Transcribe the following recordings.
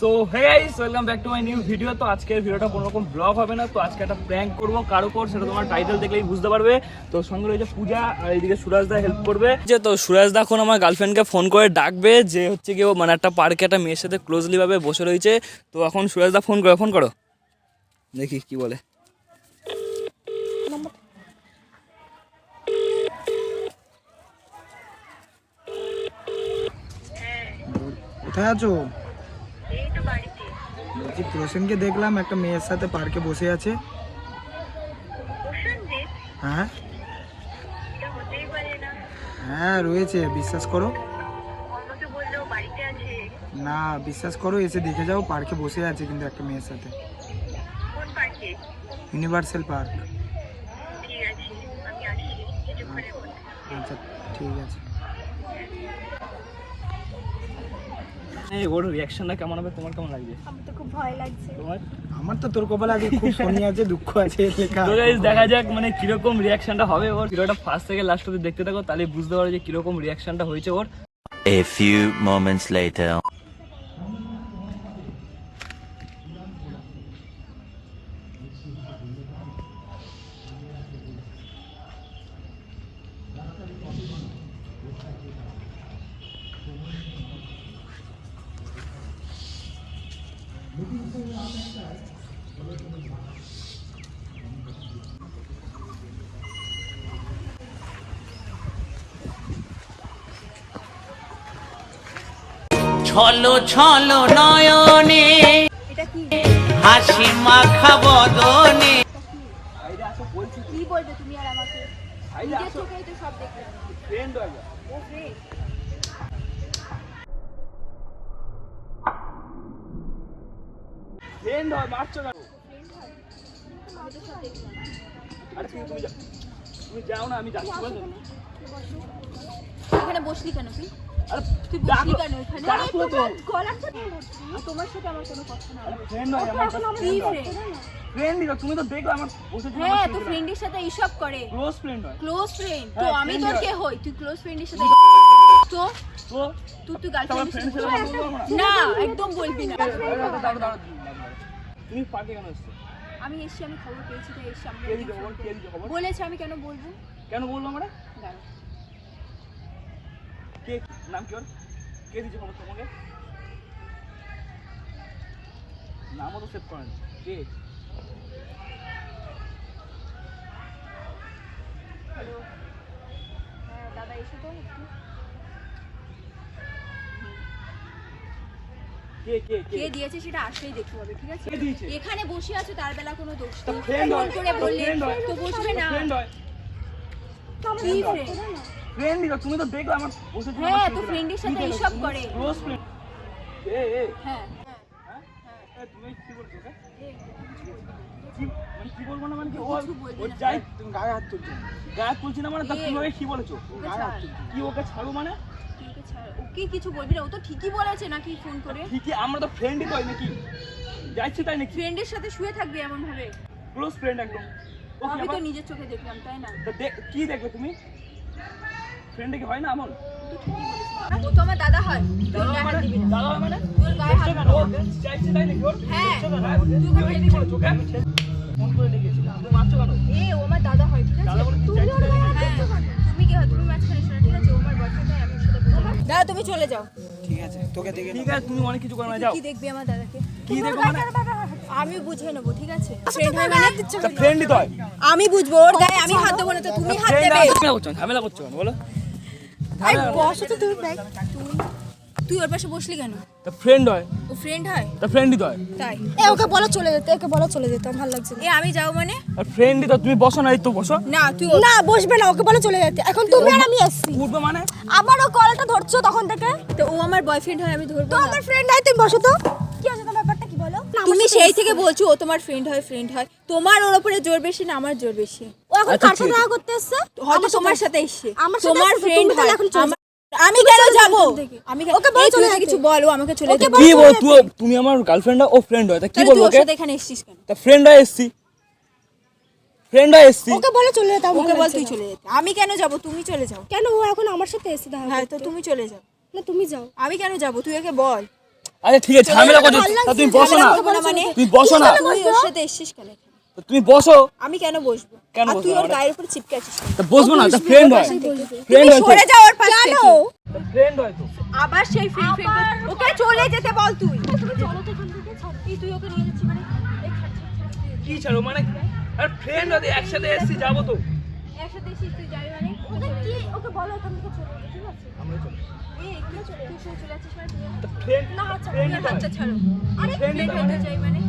So hey guys welcome back to my new video তো আজকের ভিডিওটা কোনো রকম ব্লগ হবে না, তো আজকে একটা প্র্যাঙ্ক করব, কার উপর সেটা তোমার টাইটেল দেখলেই বুঝতে পারবে। তো সঙ্গে রয়েছে পূজা, আর এইদিকে সুরাজদা হেল্প করবে। যে তো সুরাজদা এখন আমার গার্লফ্রেন্ডকে ফোন করে ডাকবে, যে হচ্ছে কি ও মানে একটা পার্কে একটা মেয়ের সাথে ক্লোজলি ভাবে বসে রয়েছে। তো এখন সুরাজদা ফোন করে ফোন করো। দেখি কি বলে। কোথায় আছো? প্রসেনকে দেখলাম একটা মেয়ের সাথে পার্কে বসে আছে। হ্যাঁ? হ্যাঁ রয়েছে বিশ্বাস করো। না বিশ্বাস করো এসে দেখে যাও পার্কে বসে আছে কিন্তু একটা মেয়ের সাথে। Universal park. আচ্ছা ঠিক আছে। ওর রিয়াকশনটা কেমন হবে? তোমার কেমন লাগবে আমার তো খুব ভয় লাগছে। তোমার? আমার তো তোর কপালে আগে খুব শনি আছে দুঃখ আছে লেখা তো guys, দেখা যাক মানে কীরকম রিয়াকশনটা হবে ওর। ভিডিওটা ফার্স্ট থেকে লাস্ট দেখতে থাকো তাহলে বুঝতে পারো যে কীরকম রিয়াকশনটা হয়েছে ওর। A few moments later. ছলো ছলো নয়নে হাসি মাখা বদনে। কি বলবে তুমি আর আমাকে? নিজের চোখেই তো সব দেখলাম। ও friend। ফ্রেন্ড হয় মারছো দেখলাম আরে তুমি তুমি যাও। তুমি যাও না আমি যাচ্ছি বলছো এখানে। বসলি কেন তুই? আরে তুই বসলি কেন এখানে? ডাকো তো। গলার তো তোমার সাথে আমার কোনো কথা না। ফ্রেন্ড হয় আমার কি friend? ফ্রেন্ড তুমি তো দেখলে আমার বসে হ্যাঁ তো ফ্রেন্ডের সাথে এইসব করে। ক্লোজ ফ্রেন্ড হয়। ক্লোজ ফ্রেন্ড তো হ্যাঁ, আমি তোর কে হই? তুই ক্লোজ ফ্রেন্ডের সাথে তো তো? তুই তুই তোমার গার্লফ্রেন্ডের ফ্রেন্ড সাথে সাথে কথা বলব না। না। একদম বলবি না। তুমি পার্কে কেন এসছো? আমি এসছি আমি খবর পেয়েছি তাই এসছি আমি কে দিতে খবর? কে দিতে খবর? বলেছে আমি কেন বলব? কেন বলল আমরা দাঁড়া কে? নাম কি ওর? কে দিচ্ছে খবর তোমাকে? নামও তো সেভ করেন কে? হ্যালো। হ্যাঁ দাদা এসো তো একটু। কে কে কে? কে দিয়েছে সেটা আসলেই দেখতে হবে ঠিক আছে? এখানে বসে আছো তার বেলা কোনো দোষ নেই। ফোন করে বললে তো বসবে না। কি ফ্রেন্ড ফ্রেন্ড তুমি তো দেখলে আমার বসে হ্যাঁ তো ফ্রেন্ডের সাথে এইসব করে। ক্লোজ ফ্রেন্ড এ এ। হ্যাঁ হ্যাঁ তুমি কি বলছো মানে কি বলব না মানে কি? ও কিছু বলবি ও না। যাই তুমি গায়ে হাত তুলছো। গায়ে তুলছি না মানে তুমি ওকে কি বলেছ? গায়ে হাত তুলছো। কি ওকে ছাড়ো মানে? ওকে কিছু বলবি না। ও তো ঠিকই বলেছে নাকি ফোন করে? ঠিকই আমরা তো ফ্রেন্ডই হয় নাকি? যাচ্ছি তাই নাকি? ফ্রেন্ডের সাথে শুয়ে থাকবি এমন ভাবে ক্লোজ ফ্রেন্ড একদম আমি তো নিজের চোখে দেখলাম তাই না? তা দেখ- কি দেখবে তুমি? ফ্রেন্ডে কি হয় না এমন? ও তো আমার দাদা হয়। দাদা মানে দাদা মানে? তোর গায়ে হাত যাচ্ছি তাই নাকি? ওর হ্যাঁ। তুই ওকে ফেলে কি বলেছ ফোন করে ডেকেছি তুমি মারছো কেন? এ ও আমার দাদা হয় ঠিক আছে? দাদা বলে কেন? তুমি কি হয়? তুমি মাঝখানে দাদা তুমি চলে যাও। ঠিক আছে তোকে দেখে ঠিক আছে তুমি অনেক কিছু করো না যাও। কি দেখবি আমার দাদাকে? কি দেখব মানে? আমি বুঝে নেব ঠিক আছে? ফ্রেন্ড হয় মানে ফ্রেন্ডই তো আমি বুঝব ওর গায়ে আমি হাত দেবো না তো তুমি হাত দেবে। ঝামেলা করছ ঝামেলা করছ বলো? বলো বসো তো তুমি ব্যাগ তুই তুই ওর পাশে বসলি কেন? তা ফ্রেন্ড হয়। ও ফ্রেন্ড হয়? তা ফ্রেন্ডই তো হয়। তাই। এ ওকে বলো চলে যেতে ওকে বলো চলে যেতে আমার ভালো লাগছে না। এ আমি যাও মানে? আর ফ্রেন্ডই তো তুমি বসো না এই তো বসো। না তুই ও- না বসবে না ওকে বলো চলে যেতে। এখন তুমি আর আমি এসছি। উঠবে মানে? আমার ও কলটা ধরছো তখন থেকে? তো ও আমার বয়ফ্রেন্ড হয় আমি ধরবো তো না। আমার ফ্রেন্ড নাই তুমি বসো তো। কি আছে তোমার ব্যাপারটা কি বলো? না, আমার তুমি সাথে সেই থেকে বলছো ও তোমার ফ্রেন্ড হয় ফ্রেন্ড হয়। তোমার ওর উপরে জোর বেশি না আমার জোর বেশি? ও এখন আচ্ছা, কার সাথে। দেখা করতে এসছে? হয়তো আমার তোমার সাথে এসছে আমার সাথে তোমার এসছে, ফ্রেন্ড তুমি তাহলে এখন চলে হয় আমি কেন যাব? আমি ওকে বলো চলে যেতে। কিছু বল ও আমাকে চলে বল। কি বল তুই তুমি আমার গার্লফ্রেন্ড ও ফ্রেন্ড হয় তা কি বলব ওকে? এখানে এসেছিস কেন? তা ফ্রেন্ড হয় এসছি। ফ্রেন্ড হয় এসছি। ওকে বলে চলে আমার ওকে বল তুই চলে যেতে আমি কেন যাব? তুমি চলে যাও। কেন ও এখন আমার সাথে এসে দেখা হ্যাঁ তো তুমি চলে যাও। না তুমি যাও। আমি কেন যাব? তুই ওকে বল। আচ্ছা ঠিক আছে ঝামেলা করছ। তা তুমি বসো না। মানে। তুমি বসো না। তুই ওর সাথে এসেছিস কেন তুমি বসো। আমি কেন বসবো? কেন তুই ওর গায়ের উপর চিপকে আছিস? তা বসবো না তা ফ্রেন্ড হয়। ফ্রেন্ড হয় সরে যা ওর পাশ থেকে ফ্রেন্ড হয় তো আবার সেই ফ্রি ফ্রি ওকে চলে যেতে বল তুই। তুমি চলো তো এখান থেকে ছাড়ো। এই তুই ওকে নিয়ে যাচ্ছি মানে এই ছাড়, ছাড়, ছাড়, ছাড়। কি ছাড়ো মানে আর ফ্রেন্ড হতে একসাথে এসেছি যাব তো। একসাথে এসেছিস তুই যাবি মানে? ওকে কি ওকে বলো এখান থেকে চলে ঠিক আছে? আমরা চলো এই চলে তুই চলে যাচ্ছিস মানে ফ্রেন্ড না আচ্ছা হাতটা ছাড়ো। আরে ফ্রেন্ড ফ্রেন্ড হতে চাই মানে?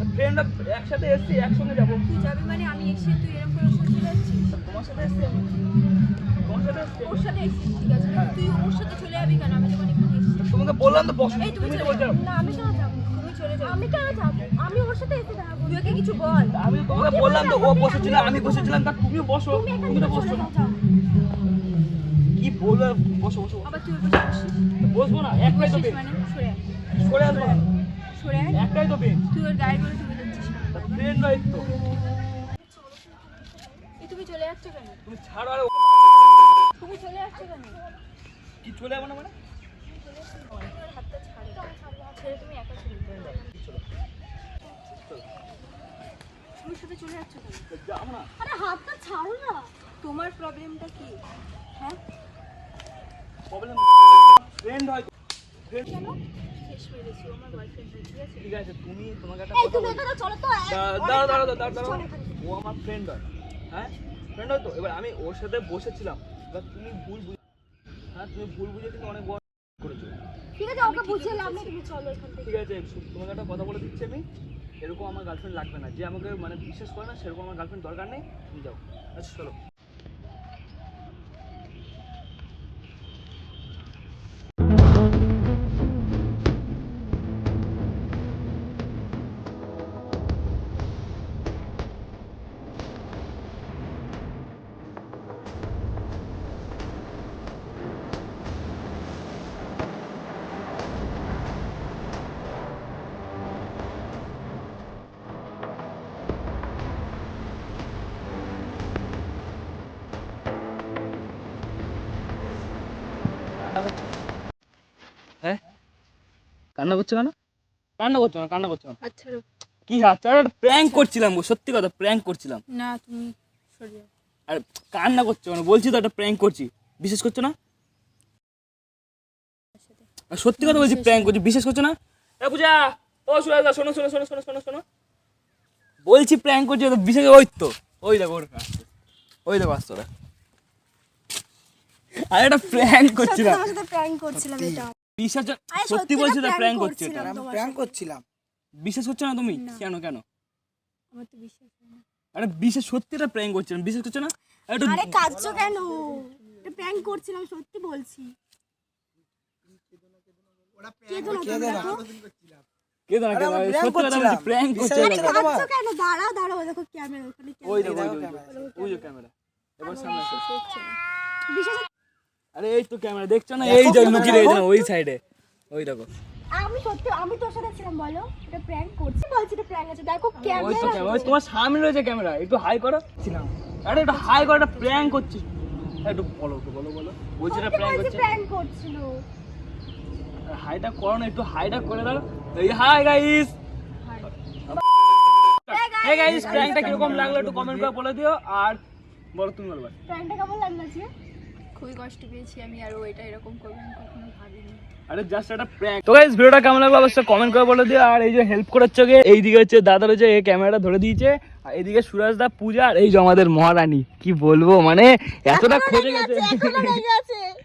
একসাথে এসেছি একসঙ্গে যাব। তুই যাবি মানে আমি এসে তুই এরকম করে যাচ্ছিস তোমার সাথে এসেছি তোমার সাথে এসেছি? ওর সাথে এসেছিস ঠিক আছে তুই ওর সাথে চলে যাবি কেন? আমি যখন এখানে এসেছি। তোমাকে বললাম তো বসো তুমি তো চলে বলছো। যাও। না আমি কেন যাব তুমি চলে যাও। আমি কেন যাব আমি ওর সাথে এসে দাঁড়াবো। তুই ওকে কিছু বল। আমি তোমাকে বললাম তো ও বসেছিল আমি বসেছিলাম তা তুমিও বসো তুমি তো বসছো না কি বলব বসো বসো আবার তুই বসে বসবো না একটাই তো মানে? সরে সরে আসব না। সরে আয়। একটাই তো বেঞ্চ তুই ওর গায়ের বলে যাচ্ছিস তো তুমি চলে যাচ্ছ কেন? তুমি ছাড়ো আরে তুমি চলে যাচ্ছ কেন? কি চলে যাব না মানে? হাতটা ছাড়ো ছেড়ে তুমি একা চলে তুমি সাথে চলে যাচ্ছ কেন? আরে হাতটা ছাড়ো না। তোমার প্রবলেমটা কি? হ্যাঁ? প্রবলেম ফ্রেন্ড হয় ঠিক আছে? ঠিক আছে তুমি তোমাকে একটা কথা। ও আমার ফ্রেন্ড হয়। হ্যাঁ? ফ্রেন্ড হয় তো? এবার আমি ওর সাথে বসেছিলাম। এবার তুমি ভুল বুঝে হ্যাঁ তুমি ভুল বুঝে কিন্তু অনেক বড় করেছ। ঠিক আছে ওকে বুঝিয়ে লাভ নেই। তুমি চলো এখান থেকে। ঠিক আছে তোমাকে একটা কথা বলে দিচ্ছি আমি। এরকম আমার গার্লফ্রেন্ড লাগবে না। যে আমাকে মানে বিশ্বাস করে না সেরকম আমার গার্লফ্রেন্ড দরকার নেই। তুমি যাও। আচ্ছা চলো। হ্যাঁ? কান্না করছ কেন? কান্না করছ না কান্না করছ না। আচ্ছা কি হাত প্র্যাঙ্ক করছিলাম গো সত্যি কথা প্র্যাঙ্ক করছিলাম। না তুমি সরে। আর কান্না করছ বলছি তো একটা প্র্যাঙ্ক করছি বিশেষ করছ না? আর সত্যি কথা বলছি প্র্যাঙ্ক করছি বিশেষ করছ না? এ পূজা ও শোনো শোনো শোনো শোনো শোনো শোনো। বলছি প্র্যাঙ্ক করছি তো বিশেষ ওই তো ওই দেখো ওর ওই দেখো আসতো আর একটা প্র্যাঙ্ক করছিলাম। প্র্যাঙ্ক করছিলাম এটা। বিশ্বাস সত্যি বলছি তো প্র্যাঙ্ক করছি এটা? আমি প্র্যাঙ্ক করছিলাম। বিশ্বাস করছ না তুমি? কেন কেন? আমার তো বিশ্বাস না। আরে বিশেষ সত্যি এটা প্র্যাঙ্ক করছিলাম। বিশ্বাস করছ না? আরে কাঁদছো কেন? এটা প্র্যাঙ্ক করছিলাম সত্যি বলছি। কেঁদো না, কে তুমি দেনা দেখো। কে জানে কে আরে জানে? আমি prank সত্যি কথা বলছি প্র্যাঙ্ক করছি বিশ্বাস না তোমার? কাঁদছো কেন? দাঁড়াও দাঁড়াও দেখো ক্যামেরা ওখানে ক্যামেরা ওই দেখো ওই ক্যামেরা এবার সামনে আসো। বিশেষ আরে এই তো ক্যামেরা দেখছ না? এই যে লুকিয়ে রয়েছে ওই সাইডে ওই দেখো। আমি সত্যি আমি তোর সাথে ছিলাম বলো। এটা প্র্যাঙ্ক করছি বলছি এটা প্র্যাঙ্ক আছে। দেখো ক্যামেরা তোমার সামনে রয়েছে ক্যামেরা একটু হাই করো। ছিলাম। আরে একটু হাই করো একটা প্র্যাঙ্ক করছিস একটু বলো একটু বলো বলো। বলছি এটা প্র্যাঙ্ক করছে। প্র্যাঙ্ক করছিল। হাইটা করো না একটু হাইটা করে দাও। এই হাই গাইস হে গাইস প্র্যাঙ্কটা কীরকম লাগল একটু কমেন্ট করে বলে দিও আর বলো তুমি বলবা। প্র্যাঙ্কটা কেমন লাগল আজকে? খুবই কষ্ট পেয়েছি আমি আর ও এটা এরকম করবে আমি কখনো ভাবিনি। আরে জাস্ট একটা প্র্যাঙ্ক তো গাইস ভিডিওটা কেমন লাগল অবশ্যই কমেন্ট করে বলে দিও আর এই যে হেল্প গে এইদিকে হচ্ছে দাদা রয়েছে এই ক্যামেরাটা ধরে দিয়েছে আর এদিকে সুরাজ দা পূজা আর এই যে আমাদের মহারানী। কি বলব মানে এতটা খোঁজে গেছে।